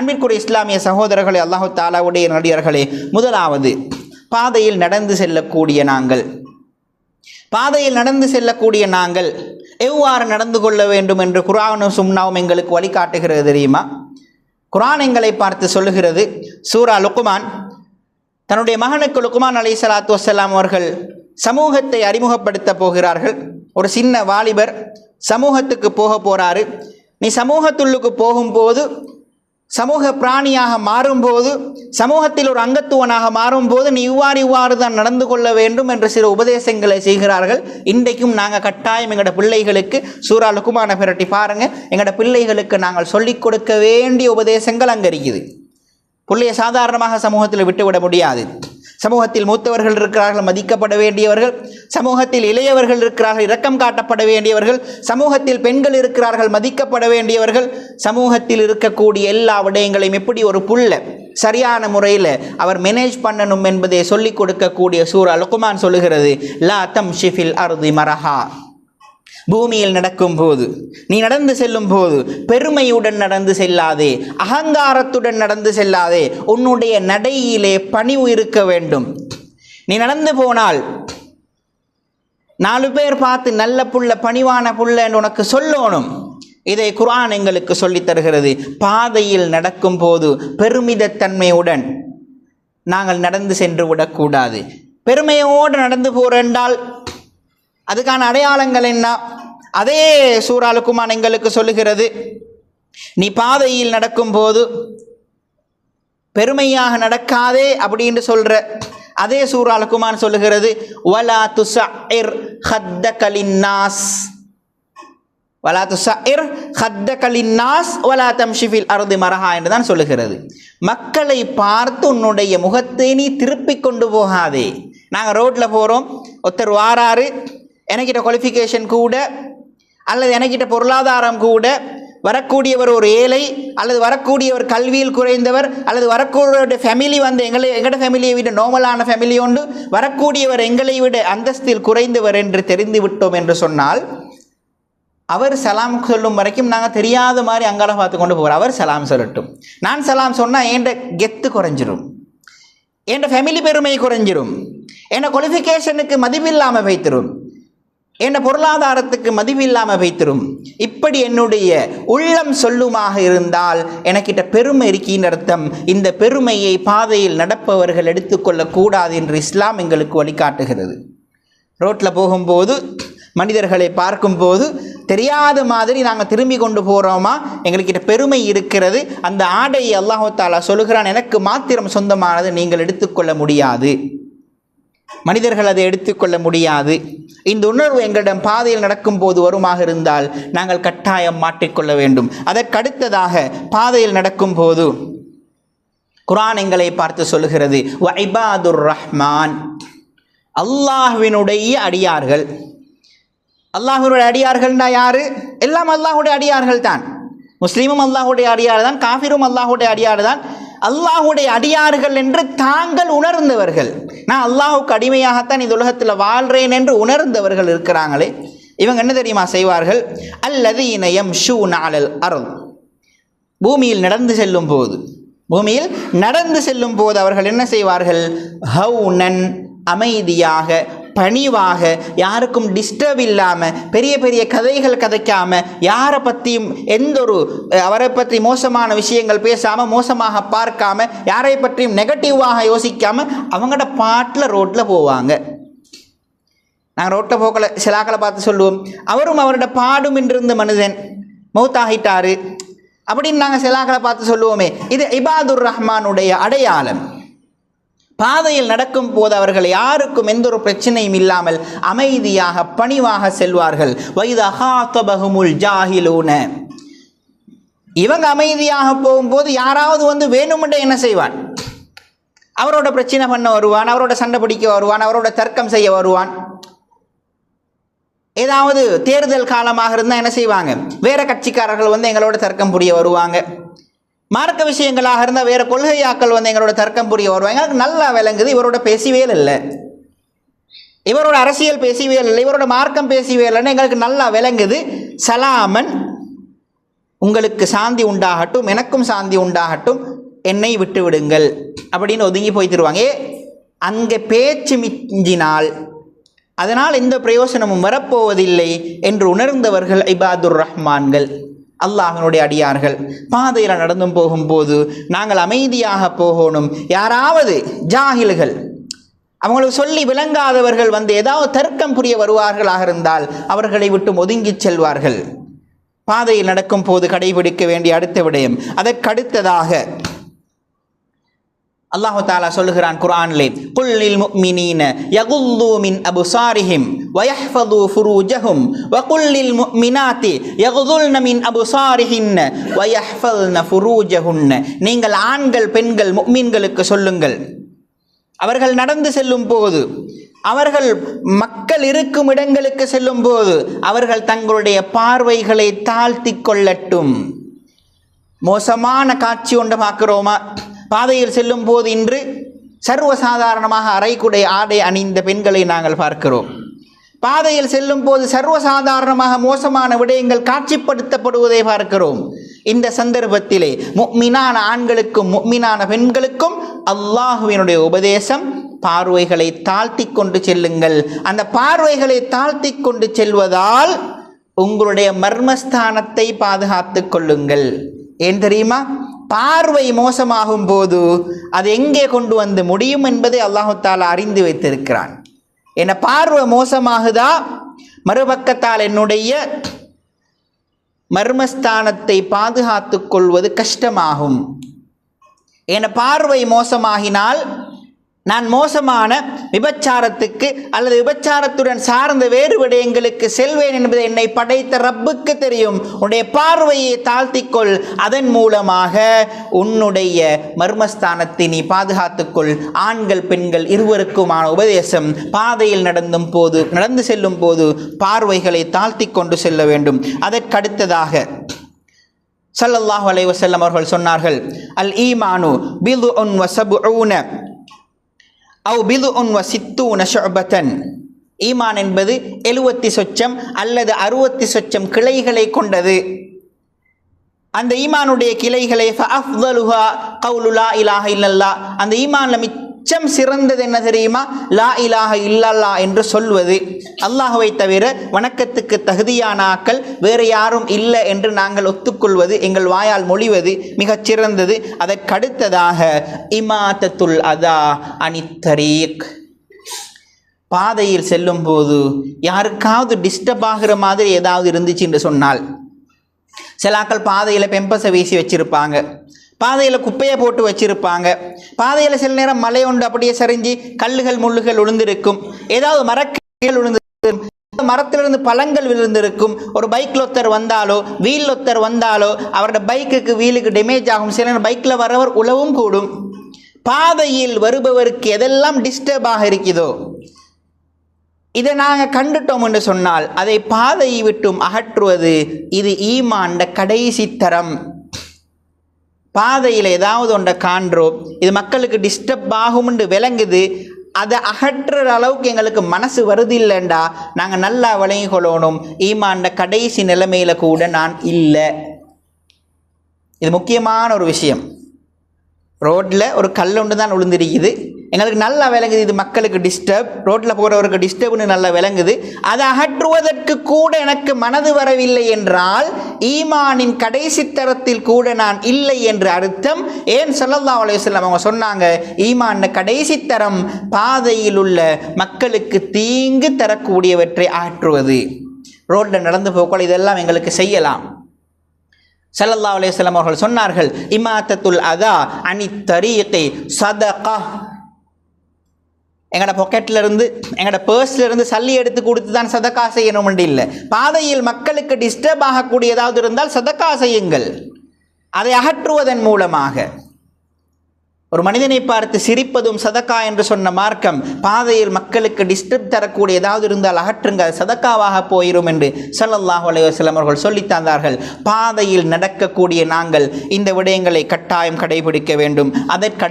அன்பிற்குரிய இஸ்லாமிய சகோதரர்களே அல்லாஹு தாலாவுடைய நடிகர்களே முதலாவது பாதையில் நடந்து செல்லக்கூடிய நாங்கள். பாதையில் நடந்து செல்லக்கூடிய நாங்கள் எவ்வாறு நடந்து கொள்ள வேண்டும் என்று குரானும் சும்னாவும் எங்களுக்கு வழிகாட்டுகிறது தெரியுமா? குரான் எங்களை பார்த்து சொல்லுகிறது சூரா லுக்குமான் தன்னுடைய மகனுக்கு லுக்குமான் அலை சலாத்து வசலாம் அவர்கள் சமூகத்தை அறிமுகப்படுத்த போகிறார்கள். ஒரு சின்ன வாலிபர் சமூகத்துக்கு போக போகிறாரு நீ சமூகத்துள்ளுக்கு போகும்போது சமூக பிராணியாக மாறும்போது சமூகத்தில் ஒரு அங்கத்துவனாக மாறும்போது நீ இவ்வாறு இவ்வாறு தான் நடந்து கொள்ள வேண்டும் என்று சில உபதேசங்களை செய்கிறார்கள். இன்றைக்கும் நாங்கள் கட்டாயம் எங்களோட பிள்ளைகளுக்கு சூரா லுக்குமான பிரட்டி பாருங்கள் எங்களோட பிள்ளைகளுக்கு நாங்கள் சொல்லிக் கொடுக்க வேண்டிய உபதேசங்கள் அங்கே இருக்குது. பிள்ளையை சாதாரணமாக சமூகத்தில் விட்டுவிட முடியாது. சமூகத்தில் மூத்தவர்கள் இருக்கிறார்கள் மதிக்கப்பட வேண்டியவர்கள். சமூகத்தில் இளையவர்கள் இருக்கிறார்கள் இரக்கம் காட்டப்பட வேண்டியவர்கள். சமூகத்தில் பெண்கள் இருக்கிறார்கள் மதிக்கப்பட வேண்டியவர்கள். சமூகத்தில் இருக்கக்கூடிய எல்லா விடயங்களையும் எப்படி ஒரு புல்ல சரியான முறையில் அவர் மேனேஜ் பண்ணணும் என்பதை சொல்லிக் கொடுக்கக்கூடிய சூரா லுக்குமான் சொல்லுகிறது லா தம் ஷிஃபில் அருதி மரஹா. பூமியில் நடக்கும் போது நீ நடந்து செல்லும் போது பெருமையுடன் நடந்து செல்லாதே அகங்காரத்துடன் நடந்து செல்லாதே உன்னுடைய நடையிலே பணிவு இருக்க வேண்டும். நீ நடந்து போனால் நாலு பேர் பார்த்து நல்ல புள்ள பணிவான புள்ள என்று உனக்கு சொல்லணும். இதை குரான் எங்களுக்கு சொல்லித் தருகிறது. பாதையில் நடக்கும் போது பெருமிதத்தன்மையுடன் நாங்கள் நடந்து சென்று விடக்கூடாது. பெருமையோடு நடந்து போறென்றால் அதுக்கான அடையாளங்கள் என்ன? அதே சூறாலுக்குமான் எங்களுக்கு சொல்லுகிறது நீ பாதையில் நடக்கும்போது பெருமையாக நடக்காதே அப்படின்னு சொல்ற அதே சூறாலுக்குமான் சொல்லுகிறது வலா துசஇர் ஹத்தகலின்னாஸ் வலா துசஇர் ஹத்தகலின்னாஸ் வலா தம்ஷிஃபில் அருது மரஹா என்று தான் சொல்லுகிறது. மக்களை பார்த்து உன்னுடைய முகத்தை நீ திருப்பி கொண்டு போகாதே. நாங்கள் ரோட்டில் போகிறோம் ஒருத்தர் வாராரு எனக்கிட்ட குவாலிஃபிகேஷன் கூட அல்லது எனக்கிட்ட பொருளாதாரம் கூட வரக்கூடியவர் ஒரு ஏழை அல்லது வரக்கூடியவர் கல்வியில் குறைந்தவர் அல்லது வரக்கூடிய ஃபேமிலி வந்து எங்களை எங்களோட ஃபேமிலியை விட நோமலான ஃபேமிலி உண்டு வரக்கூடியவர் எங்களை விட அந்தஸ்தில் குறைந்தவர் என்று தெரிந்து விட்டோம் என்று சொன்னால் அவர் சலாம் சொல்லும் வரைக்கும் நாங்கள் தெரியாத மாதிரி அங்கால பார்த்து கொண்டு போகிறோம் அவர் சலாம் சொல்லட்டும். நான் சலாம் சொன்னால் என்கிட்ட கெத்து குறைஞ்சிரும். என் ஃபேமிலி பெருமை குறைஞ்சிரும். என் குவாலிஃபிகேஷனுக்கு மதிப்பில்லாமல் வைத்திரும். என்னை பொருளாதாரத்துக்கு மதிவில்லாமல் வைத்திரும். இப்படி என்னுடைய உள்ளம் சொல்லுமாக இருந்தால் எனக்கிட்ட பெருமை இருக்கின்ற அர்த்தம் இந்த பெருமையை பாதையில் நடப்பவர்கள் எடுத்துக்கொள்ளக்கூடாது என்று இஸ்லாம் எங்களுக்கு வழிகாட்டுகிறது. ரோட்டில் போகும்போது மனிதர்களை பார்க்கும்போது தெரியாத மாதிரி நாங்கள் திரும்பி கொண்டு போகிறோமா எங்கள்கிட்ட பெருமை இருக்கிறது அந்த ஆடையை அல்லாஹாலா சொல்கிறான் சொல்லுகிறான் எனக்கு மாத்திரம் சொந்தமானது நீங்கள் எடுத்துக்கொள்ள முடியாது. மனிதர்கள் அதை எடுத்துக்கொள்ள முடியாது. இந்த உணர்வு எங்களிடம் பாதையில் நடக்கும்போது வருமாக இருந்தால் நாங்கள் கட்டாயம் மாற்றிக்கொள்ள வேண்டும். அதற்கடுத்ததாக பாதையில் நடக்கும்போது குரான் எங்களை பார்த்து சொல்லுகிறது வைபாதுர் ரஹ்மான். அல்லாஹ்வினுடைய அடியார்கள். அல்லாஹுடைய அடியார்கள்னா யாரு? எல்லாம் அல்லாஹுடைய அடியார்கள் தான் முஸ்லீமும் அல்லாஹுடைய அடியார் தான் காஃபிரும் அல்லாஹுடைய அடியார் தான் அல்லாஹுடைய அடியார்கள் என்று தாங்கள் உணர்ந்தவர்கள். நான் அல்லாஹுக்கு அடிமையாகத்தான் இந்த உலகத்தில் வாழ்கிறேன் என்று உணர்ந்தவர்கள் இருக்கிறாங்களே இவங்க என்ன தெரியுமா செய்வார்கள்? அல்லது இணையம் ஷூ நாளல் அருள் பூமியில் நடந்து செல்லும் போது பூமியில் நடந்து செல்லும் போது அவர்கள் என்ன செய்வார்கள்? ஹவுனன் அமைதியாக பணிவாக யாருக்கும் டிஸ்டர்ப் இல்லாமல் பெரிய பெரிய கதைகள் கதைக்காமல் யாரை பற்றியும் எந்த ஒரு அவரை பற்றி மோசமான விஷயங்கள் பேசாமல் மோசமாக பார்க்காம யாரை பற்றியும் நெகட்டிவாக யோசிக்காமல் அவங்களோட பாட்டில் ரோட்டில் போவாங்க. நாங்கள் ரோட்டில் போக்கல சிலாக்களை பார்த்து சொல்லுவோம். அவரும் அவரோட பாடும் என்றிருந்த மனிதன் மௌத்தாகிட்டாரு. அப்படின்னு நாங்கள் சிலாக்களை பார்த்து சொல்லுவோமே இது இபாதுர் ரஹ்மானுடைய அடையாளம். பாதையில் நடக்கும் போது அவர்கள் யாருக்கும் எந்த ஒரு பிரச்சனையும் இல்லாமல் அமைதியாக பணிவாக செல்வார்கள். வைதஹாத்தபகுமுல் ஜாஹிலூன. இவங்க அமைதியாக போகும்போது யாராவது வந்து வேணுமென்றே என்ன செய்வான்? அவரோட பிரச்சனை பண்ண வருவான் அவரோட சண்டை பிடிக்க வருவான் அவரோட தர்க்கம் செய்ய வருவான். ஏதாவது தேர்தல் காலமாக இருந்தால் என்ன செய்வாங்க? வேற கட்சிக்காரர்கள் வந்து எங்களோட தர்க்கம் புரிய வருவாங்க. மார்க்க விஷயங்களாக இருந்தால் வேறு கொள்கையாக்கள் வந்து எங்களோட தர்க்கம் புரிய வருவாங்க. எனக்கு நல்லா விளங்குது. இவரோட பேசிவே இல்லை. இவரோட அரசியல் பேசிவே இல்லை. இவரோட மார்க்கம் பேசிவே இல்லைன்னு எங்களுக்கு நல்லா விளங்குது. சலாமன் உங்களுக்கு சாந்தி உண்டாகட்டும் எனக்கும் சாந்தி உண்டாகட்டும் என்னை விட்டு விடுங்கள் அப்படின்னு ஒதுங்கி போய் தருவாங்க. அங்கே பேச்சு மிஞ்சினால் அதனால் எந்த பிரயோசனமும் வரப்போவதில்லை என்று உணர்ந்தவர்கள் இபாதுர் ரஹ்மான்கள். அல்லாஹனுடைய அடியார்கள். பாதையில் நடந்தும் போகும்போது நாங்கள் அமைதியாக போகணும். யாராவது ஜாகில்கள் அவங்களுக்கு சொல்லி விளங்காதவர்கள் வந்து ஏதாவது தர்க்கம் புரிய வருவார்களாக இருந்தால் அவர்களை விட்டு ஒதுங்கிச் செல்வார்கள். பாதையில் நடக்கும் போது கடைபிடிக்க வேண்டிய அடுத்த விடயம். அதற்கடுத்ததாக அல்லாஹு தாலா சொல்லுகிறான் குரான்லே குல்லில் முக்மினீன யகுல்லு மின் அபு சாரிஹிம் வயஹ்ஃபது ஃபுரூஜஹும் வகுல்லில் முஃமினாத்தி யகுதுல்ன மின் அபுசாரிஹின்ன வயஹ்ஃபல்ன ஃபுரூஜஹுன்ன. நீங்கள் ஆண்கள் பெண்கள் முக்மீன்களுக்கு சொல்லுங்கள். அவர்கள் நடந்து செல்லும் போது அவர்கள் மக்கள் இருக்கும் இடங்களுக்கு செல்லும் போது அவர்கள் தங்களுடைய பார்வைகளை தாழ்த்தி கொள்ளட்டும். மோசமான காட்சி ஒன்று பார்க்கிறோமா? பாதையில் செல்லும் போது இன்று சர்வசாதாரணமாக அரைக்குடை ஆடை அணிந்த பெண்களை நாங்கள் பார்க்கிறோம். பாதையில் செல்லும் போது சர்வசாதாரணமாக மோசமான விடயங்கள் காட்சிப்படுத்தப்படுவதை பார்க்கிறோம். இந்த சந்தர்ப்பத்திலே முக்மினான ஆண்களுக்கும் முக்மினான பெண்களுக்கும் அல்லாஹுவினுடைய உபதேசம் பார்வைகளை தாழ்த்தி கொண்டு செல்லுங்கள். அந்த பார்வைகளை தாழ்த்தி கொண்டு செல்வதால் உங்களுடைய மர்மஸ்தானத்தை பாதுகாத்து கொள்ளுங்கள். ஏன் தெரியுமா? பார்வை மோசமாகும் போது அது எங்கே கொண்டு வந்து முடியும் என்பதை அல்லாஹு தாலா அறிந்து வைத்திருக்கிறான். என்ன பார்வை மோசமாகுதா? மறுபக்கத்தால் என்னுடைய மர்மஸ்தானத்தை பாதுகாத்துக் கொள்வது கஷ்டமாகும். என பார்வை மோசமாகினால் நான் மோசமான விபச்சாரத்துக்கு அல்லது விபச்சாரத்துடன் சார்ந்த வேறு விடயங்களுக்கு செல்வேன் என்பது என்னை படைத்த ரப்புக்கு தெரியும். உன்னுடைய பார்வையை தாழ்த்திக்கொள். அதன் மூலமாக உன்னுடைய மர்மஸ்தானத்தை நீ பாதுகாத்துக்கொள். ஆண்கள் பெண்கள் இருவருக்குமான உபதேசம். பாதையில் நடந்தும் போது நடந்து செல்லும் போது பார்வைகளை தாழ்த்தி கொண்டு செல்ல வேண்டும். அதற்கடுத்ததாக சல்லல்லாஹ் அலைவசல்லம் அவர்கள் சொன்னார்கள் அல் ஈமானு பிது உன் வசபுஊன அவ் பிது உன் வசித்தூன ஷுபத்தன் ஈமான் என்பது எழுவத்தி சொச்சம் அல்லது அறுபத்தி சொச்சம் கிளைகளை கொண்டது. அந்த ஈமானுடைய கிளைகளை ஃபஅஃதலுஹா கவுலு லா இலாஹ இல்லல்லா. அந்த ஈமானில் ஈமான்ல உச்சம் சிறந்தது என்ன தெரியுமா? லா இலாக இல்லல்லா என்று சொல்வது. அல்லாஹுவை தவிர வணக்கத்துக்கு தகுதியான ஆக்கள் வேறு யாரும் இல்லை என்று நாங்கள் ஒத்துக்கொள்வது எங்கள் வாயால் மொழிவது மிகச் சிறந்தது. அதற்கடுத்ததாக இமாத்தத்துல் அதா அனித்தரீக் பாதையில் செல்லும் போது யாருக்காவது டிஸ்டர்ப் ஆகிற மாதிரி ஏதாவது இருந்துச்சு என்று சொன்னால் சிலாக்கள் பாதையில் பெம்பஸை வீசி வச்சிருப்பாங்க. பாதையில் குப்பையை போட்டு வச்சிருப்பாங்க. பாதையில் சில நேரம் மலை உண்டு அப்படியே சரிஞ்சு கல்லுகள் முள்ளுகள் விழுந்திருக்கும் ஏதாவது மரக்கிளைகள் விழுந்திருக்கும் மரத்திலிருந்து பழங்கள் விழுந்திருக்கும். ஒரு பைக்கில் ஒருத்தர் வந்தாலோ வீல் ஒருத்தர் வந்தாலோ அவரோட பைக்குக்கு வீலுக்கு டேமேஜ் ஆகும். சில நேரம் பைக்கில் வரவர் உழவும் கூடும். பாதையில் வருபவருக்கு எதெல்லாம் டிஸ்டர்பாக இருக்குதோ இதை நாங்கள் கண்டுட்டோம் என்று சொன்னால் அதை பாதையை விட்டும் அகற்றுவது இது ஈமாண்ட கடைசி தரம். பாதையில் ஏதாவது ஒன்றை காண்றோம் இது மக்களுக்கு டிஸ்டர்ப் ஆகும்னு விளங்குது அதை அகற்றுற அளவுக்கு எங்களுக்கு மனசு வருது இல்லைண்டா நாங்கள் நல்லா விளங்கி கொள்ளணும் ஈமாண்ட கடைசி நிலைமையில் கூட நான் இல்லை. இது முக்கியமான ஒரு விஷயம். ரோட்டில் ஒரு கல் ஒன்று தான் விழுந்திருக்குது எங்களுக்கு நல்லா விளங்குது இது மக்களுக்கு டிஸ்டர்ப் ரோட்டில் போகிறவருக்கு டிஸ்டர்ப்னு நல்லா விளங்குது. அதை அகற்றுவதற்கு கூட எனக்கு மனது வரவில்லை என்றால் ஈமானின் கடைசி தரத்தில் கூட நான் இல்லை என்று அர்த்தம். ஏன் ஸல்லல்லாஹு அலைஹி வஸல்லம் அவங்க சொன்னாங்க ஈமான் கடைசி தரம் பாதையில் உள்ள மக்களுக்கு தீங்கு தரக்கூடியவற்றை அகற்றுவது. ரோட்டில் நடந்து போகக்கூட இதெல்லாம் எங்களுக்கு செய்யலாம். சல்லல்லா அலையம் அவர்கள் சொன்னார்கள் இமாத்தத்துல் அதா அனி தரியத்தை சதகா. எங்களோட பொக்கெட்ல இருந்து எங்களோட பர்ஸ்ல இருந்து சல்லி எடுத்து கொடுத்து தான் சதக்கா செய்யணும் இல்லை. பாதையில் மக்களுக்கு டிஸ்டர்ப் ஆகக்கூடிய ஏதாவது இருந்தால் சதக்கா செய்யுங்கள். அதை அகற்றுவதன் மூலமாக. ஒரு மனிதனை பார்த்து சிரிப்பதும் சதக்கா என்று சொன்ன மார்க்கம் பாதையில் மக்களுக்கு டிஸ்டர்ப் தரக்கூடிய ஏதாவது இருந்தால் அகற்றுங்க சதக்காவாக போயிரும் என்று ஸல்லல்லாஹு அலைஹி வஸல்லம் அவர்கள் சொல்லித்தந்தார்கள் பாதையில் நடக்கக்கூடிய நாங்கள் இந்த விடயங்களை கட்டாயம் கடைபிடிக்க வேண்டும். அதற்கு